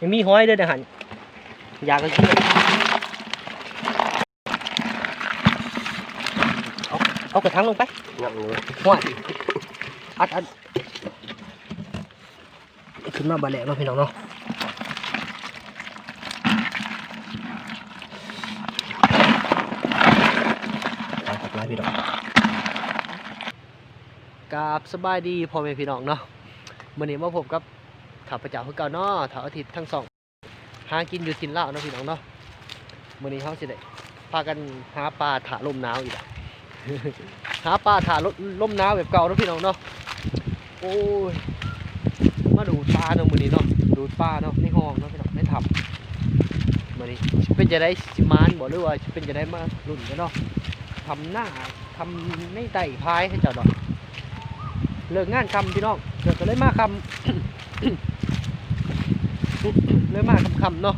ยังมีห้อยเด้อนะหันอยากก็กินเลยเอาเอากระถังลงไปงับเลยห้อยอัดอัดขึ้นมาบาแหลกเนาะพี่น้องเนาะไปครับลาพี่น้องกราบสบายดีพ่อแม่พี่น้องเนาะมื่อนี้มาพบกับ ข้าพเจ้าคือเก่าเนาะเถาอาทิตย์ทั้งสองหากินอยู่ทินเลาเนาะพี่น้องเนาะมื่อนี้เขาสิได้พากันหาปลาถาลมหนาวอีกแล้วหาปลาถาลมลมหนาวแบบเก่าเนาะพี่น้องเนาะโอ้ยมาดูปลาเนาะมื่อนี้เนาะดูปลาเนาะในห้องเนาะพี่น้องในถ้ำมื่อนี้เป็นจะได้สิมานบอกหรือว่าเป็นจะได้มาลุ่นกันเนาะทำหน้าทำในไต่พายให้เจ้าดอกเลิกงานคำพี่น้องเลิกก็เลยมาคำ เลยมาคำๆเนาะ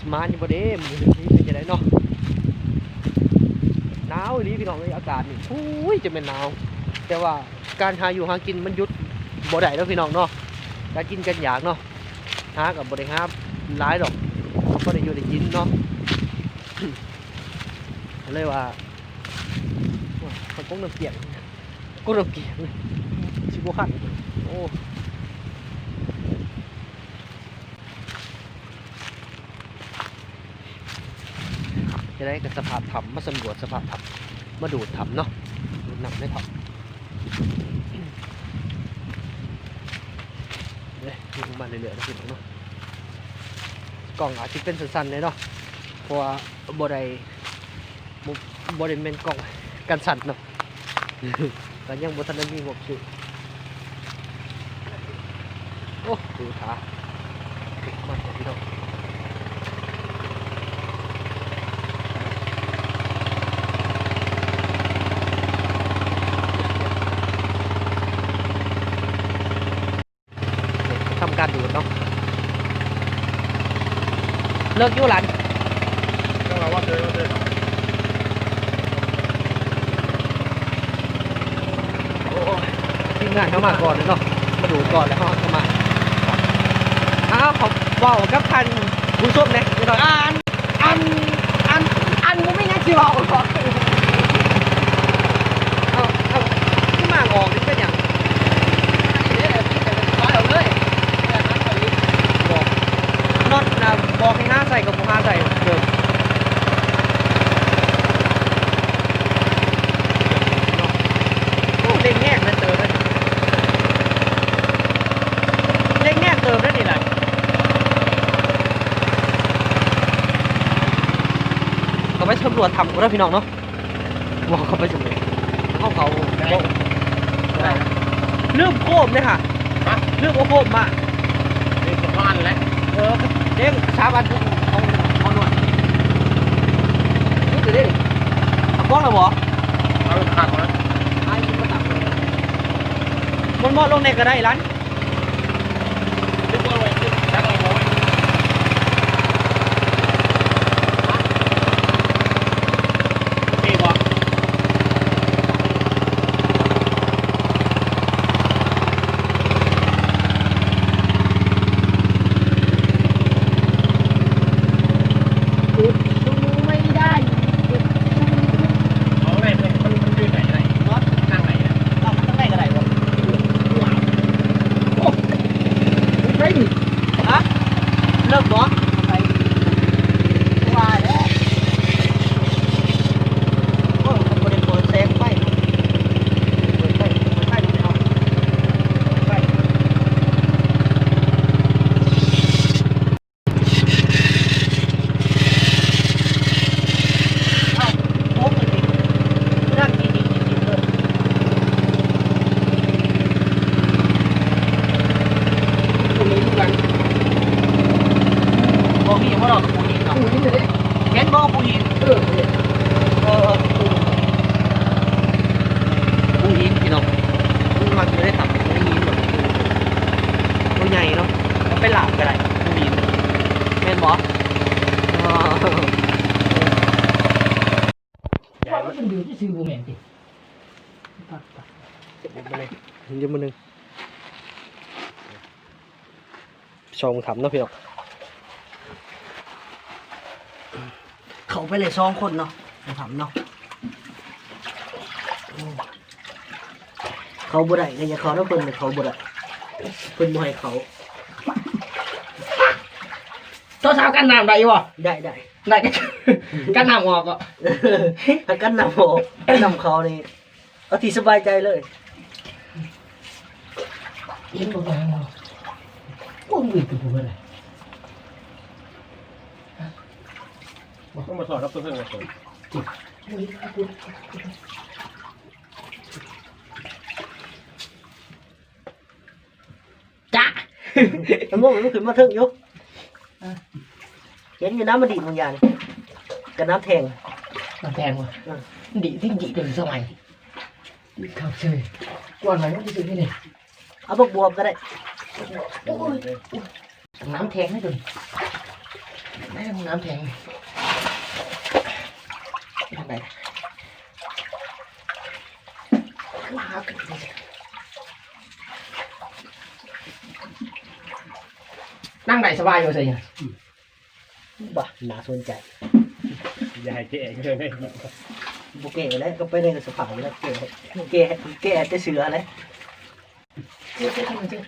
สมานอยู่บ่เด้มือนี้เป็นจะได้เนาะหนาวอีหลีพี่น้องเลยอากาศนี่อุ้ยจะเป็นหนาว แต่ว่าการหาอยู่หากินมันหยุดบ่ได้แล้วพี่น้องเนาะการกินกันอยากเนาะหากับบ่ได้หาหลายดอกบ่ได้อยู่ได้กินเนาะเลยว่ามันก้งน้ำเกียงก้งน้ำเกียงชิบขันโอ้ จะได้กับสภาพถ้ำมาสำรวจสภาพถ้ำมาดูดถ้ำเนาะดูดน้ำในถ้ำเลยดูมาเรื่อยๆนะพี่น้องเนาะกล่องอาจจะเป็นสั้นๆเลยเนาะเพราะว่าบ่ได้บ่บ่ได้เป็นกล่องกันสั่นเนาะก็ยังบ่ทันได้มีหมวกชื่อโอ้ดูขามันจ้ะพี่น้องนี่ทำการดูดเนาะเลิกอยู่หลานต้องระวังเลยว่าเด้อโอ้ยทีมงานเข้ามาก่อนเลยเนาะมาดูก่อนแล้วเขาเข้ามาอ้าวขอบอกกับทันผู้ชมเนี่ยเดี๋ยวหน่อยอ่านอันอันอันผมไม่น่าชิบอกเอาเอาที่มาออกนี่เป็นอย่างบอกน็อตนะบอกให้ห้าใส่กับผมห้าใส่เดิมโอ้เล่งแง่นะเติมนะเล่งแง่เติมได้นี่แหละเขาไปสำร วจทำก็ได้พี่น้องเนาะบอกเขาไปสำรวจเขาเขาบอกเรื่องโคมเนี่ยค่ะเรื่องโคมมานี่สองอันแล้วเออเด้งสามอันของของหน่วยนี่คือเด้งเอาก้อนเลยบ่เอาขาดมาไอ้ยิงมาตักเลยมันหมดลงในก็ได้ร้าน ดึงเอาไว้ดึงชักเอาไว้นี่บ่ จุดชูไม่ได้จุด เอาไว้เลยมันมันอยู่ไหนไหน น็อต ข้างไหนนะ เอามันตั้งไหนก็ได้บ่โอ้ไม่ดิฮะเลิกบ่ไปว่าแล้วโอ้มันบ่ได้เปิดแสงไฟเปิดไฟเปิดไฟไม่เอาไฟ เอาโค้งเลยดินั่งกินกินกินกินเลยตรงนี้ทุกวัน บ่มีบ่ดอกปูหินเนาะปูหินเลยเห็นบ่ปูหินเออเออปูหินพี่น้องมันมักจะได้ทำปูหินแบบตัวใหญ่เนาะเอาไปหลาบก็ได้ปูหินแม่นบ่อ๋อว่ามันเป็นเดือนที่ซื้อโบแมนติเดี๋ยวมาเลยเดี๋ยวมาหนึ่งชองทำเนาะพี่น้องเขาไปเลยสองคนเนาะทำเนาะอืมเขาบ่ได้ก็อย่าเขาแล้วเพิ่นเลยเขาบ่ได้เพิ่นบ่ให้เขาตัวสาวกันน้ำได้บ่ได้ได้ได้กันกันน้ำออกอะถ้ากันนำออกกันนำเขานี่เอาที่สบายใจเลยเห็นบ่ได้บ่โอ้ยตัวบ่ได้ ต้องมาสอดรับตัวเพื่อนกันจ้ามันม่วงมันขึ้นมาถึงอยู่เห็นอยู่น้ำมันดีบางอย่างกับน้ำแทงน้ำแพงว่ะดีที่ดีถึงสมัยครับเชยก่อนไหนมันจะซื้อที่นี่เอาบักบวบก็ได้น้ำแทงให้ดูได้ น้ำแทงทำไมนั่งไหนสบายอยู่สิบ่น่าสนใจอย่าให้เจ๊เองเลยบุเก้แล้วก็ไปในสภาแล้วเก้เก้เก้จะเสืออะไรเจ๊เจ๊ทำไมเจ๊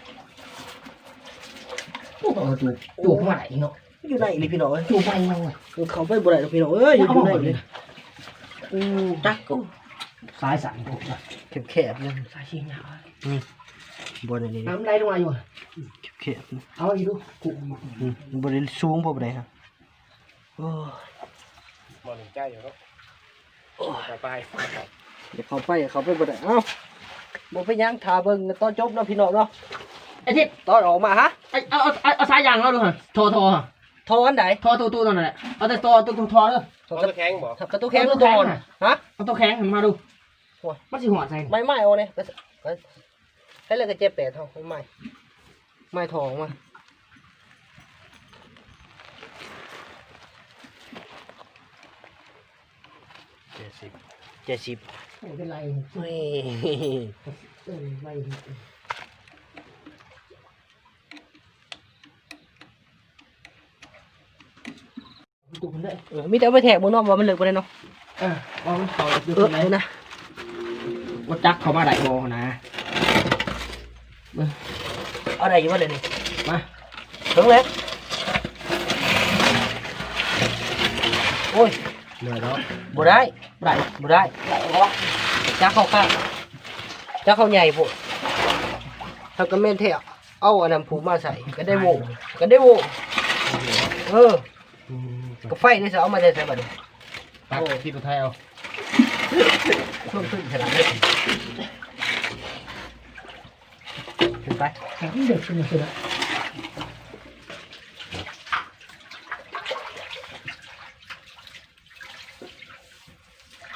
โอ้โหจูบจูบมาไหนเนาะอยู่ไหนนี่พี่น้องเอ้ยจูบไปยังไงเขาไปบ่ได้หรอกพี่น้องเอ้ยอยู่ไหนนี่อื อตักก็สายสั่นผมแคบๆนึงสายชิงยาวบ่ได้นี่น้ำไหลลงมาอยู่แคบๆเอาอีกดูกูอืมบ่ได้สูงพอบ่ได้ครับโอ้ยมองถึงใจอยู่ครับต่อไปเดี๋ยวเขาไปเขาไปบ่ได้เอ้าบ่ไปยังทาเบิ่งตอนจบเนาะพี่น้องเนาะไอ้ทิศตอนออกมาฮะเอาเอาเอาเอาสายยางเราดูฮะโทรโทรฮะโทรอันไหนโทรตู้ตู้นั่นแหละเอาแต่ตัวตัวตัวทอเลย เขาจะแข็งบอกกระตุกแข็งหรือโทรนฮะเอาตัวแข็งมาดูโอ้ยมันสิหัวใส่ไม่ไหม้เอาเนี่ยก็ก็ให้เลยก็เจ็บแปดเท่าไม่ไหม้ไหม้ทองมาเจ็ดสิบเจ็ดสิบไม่เป็นไรเฮ้ยเออไม่ตู้มัน ได้เออมีแต่เอาไปแทกมึงเนาะว่ามันเลิกไปเลยเนาะเออเอาเขาดูเออไหนเอานะว่าจักเขามาได้โมนะเอาได้อยู่ว่าเลยนี่มาถึงแล้วโอ้ยเหนื่อยแล้วบ่ได้ได้บ่ได้ได้เพราะว่าจ้าเข้าข้างจ้าเข้าใหญ่พวกถ้าก็แม่นเทะเอาอันนั้นผูกมาใส่ก็ได้โวก็ได้โวเออ ก็ไฟนี่สิเอามาได้ใส่บัดนี้ ตักที่ตัวไทยเอา เพิ่มขึ้นขนาดนี้ขึ้นไป แข็งเด็กขึ้นมาสุดละ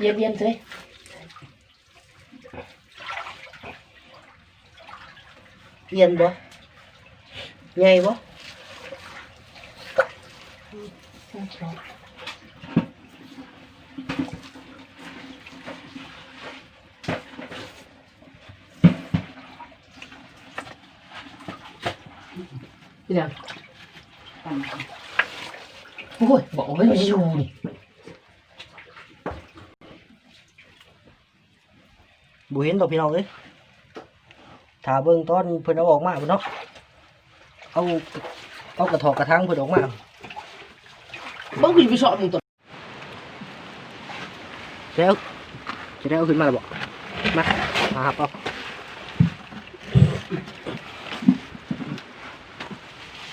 เย็นเย็นๆสิ เอียนบ่ใหญ่บ่ พี่แดงโอ้ยบอกว่าไม่ชูนี่ บ่เห็นดอกพี่น้องเอ้ยถ้าเบิ่งตอนเพิ่นเอาออกมาบ่เนาะเอาเอากระถอกกระทังเพิ่นออกมา เบิ้ งกูจะไปสอนมึงตัวแล้วจะได้เอาขึ้นมาแล้วบ่ มามาครับเอา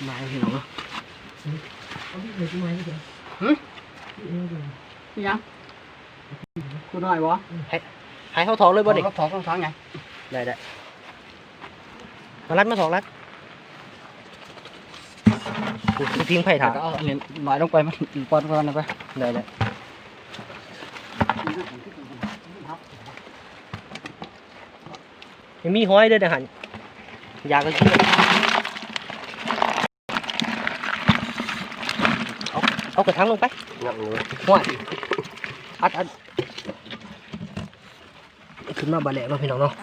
มาให้พี่น้องเนาะยังกูน้อยบ่ให้ให้เขาถองเลยบ่นี่ ถอดรองเท้า ไงได้ได้มารัดมาสองรัดกูกูทิ้งไผ่ถาเอาอันนี้หน่อยลงไปมันปอนก่อนนะไปได้ได้ยังมีห้อยด้วยนะหันอยากก็กินเอาเอากระถางลงไปงับเลยห้อยอัดอัดขึ้นมาบาแหลกเนาะพี่น้องเนาะ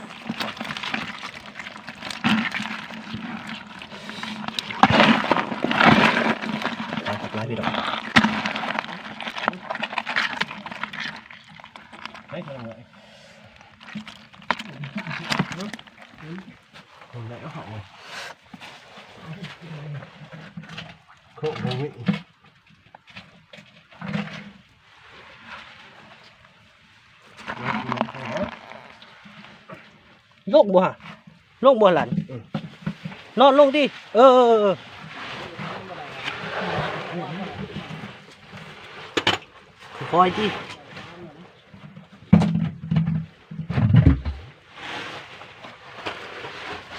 นะพี่น้องไม่ทำไงผมได้ก็หอมโคโควิดโลกบ่ฮ คอยที่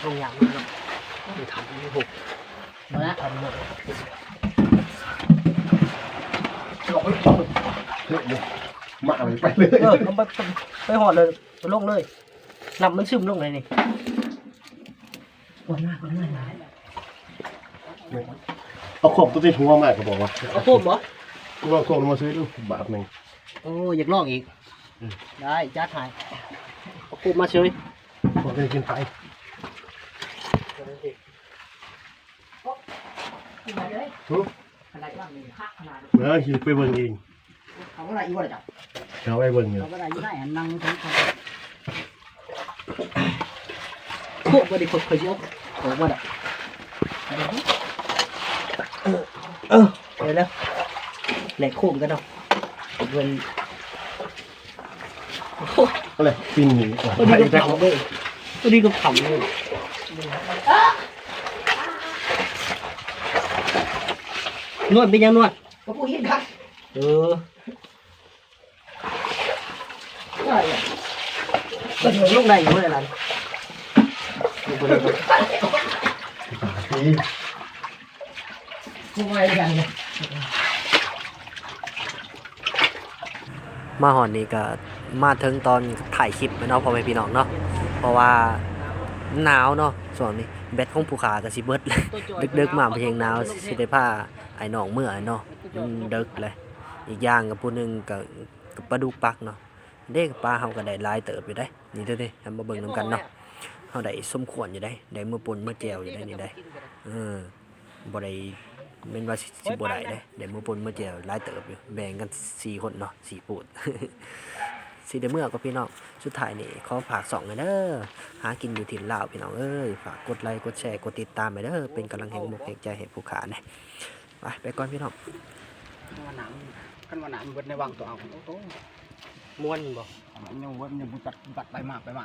ลงอย่างนี้เนาะไม่ทำไม่หกมาละทำหมดหลอกไม่ชอบเฮ้ยมาเลยไปเลยเออเอาไปไปหอดเลยลงเลยน้ำมันซึมลงเลยนี่กวนมากกวนมากหลาย เอาขบตัวที่หัวมากก็บอกว่าเอาโคมบ่กูลองส่งมาซื้อดูบาทหนึ่งโอ้อยากลองอีกอืมได้จัดให้เอาโคมมาเฉยผมจะกินไปทุกอะไรบ้างนี่คักขนาดเมื่อคิดไปเบิ่งเองเขาอะไรอีกวะจ๊ะเขาไปเบิ่งอยู่เขาอะไรอยู่ไหนอันนั่งทั้งเขาโคมบ่ได้เคยยกโอ้บ่ได้ เออ เออเดี๋ยวแล้วแหลกโคมกันเนาะเงินอ้โหอะไรปินหนีตัวนี้ก็ขำเลยตัวนี้ก็ขำเลยนวดเป็นยังนวด ก็ผู้เห็นครับเออได้อะก็ถึงลูกได้อยู่เลยล่ะตี ผู้ไว้กันเลยมาหอนนี้ก็มาถึงตอนถ่ายคลิปไปเนาะพ่อแม่พี่น้องเนาะเพราะว่าหนาวเนาะส่วนนี้แบตของผู้ขาก็สิเบิดเลยดึกๆมาเพลงหนาวสิได้พาไอ้น้องเมื่อเนาะมันดึกเลย อีกอย่างกับผู้หนึงก็กับปลาดุกปักเนาะเด็กปลาเฮาก็ได้หลายเติบอยู่ได้ นี่เด้อเด้ทำมาเบิ่งนํกันเนาะเฮาได้สมควรอยู่ได้ได้มื้อปนมื้อแจวอยู่ได้นี่ได้เออบ่ได้แม่นว่าสิสิบ่ได้เด้ได้มื้อปนมื้อแจวหลายเติบอยู่แบ่งกันสี่คนเนาะสี่ปูดสิได้เมื่อก็พี่น้องสุดท้ายนี่ขอฝากสองเลยเด้อหากินอยู่ถิ่นลาวพี่น้องเอ้ยฝากกดไลค์กดแชร์กดติดตามไปเด้อเป็นกำลังแห่งมุกแห่งใจให้ผู้ขาเนี่ยไปไปก่อนพี่น้องวันหนังกันวันหนังเบิดในวังตัวเอาโอ้โหม่วนบ่มันยังเบิดยังบุตัดบุตัดไปมากไปมา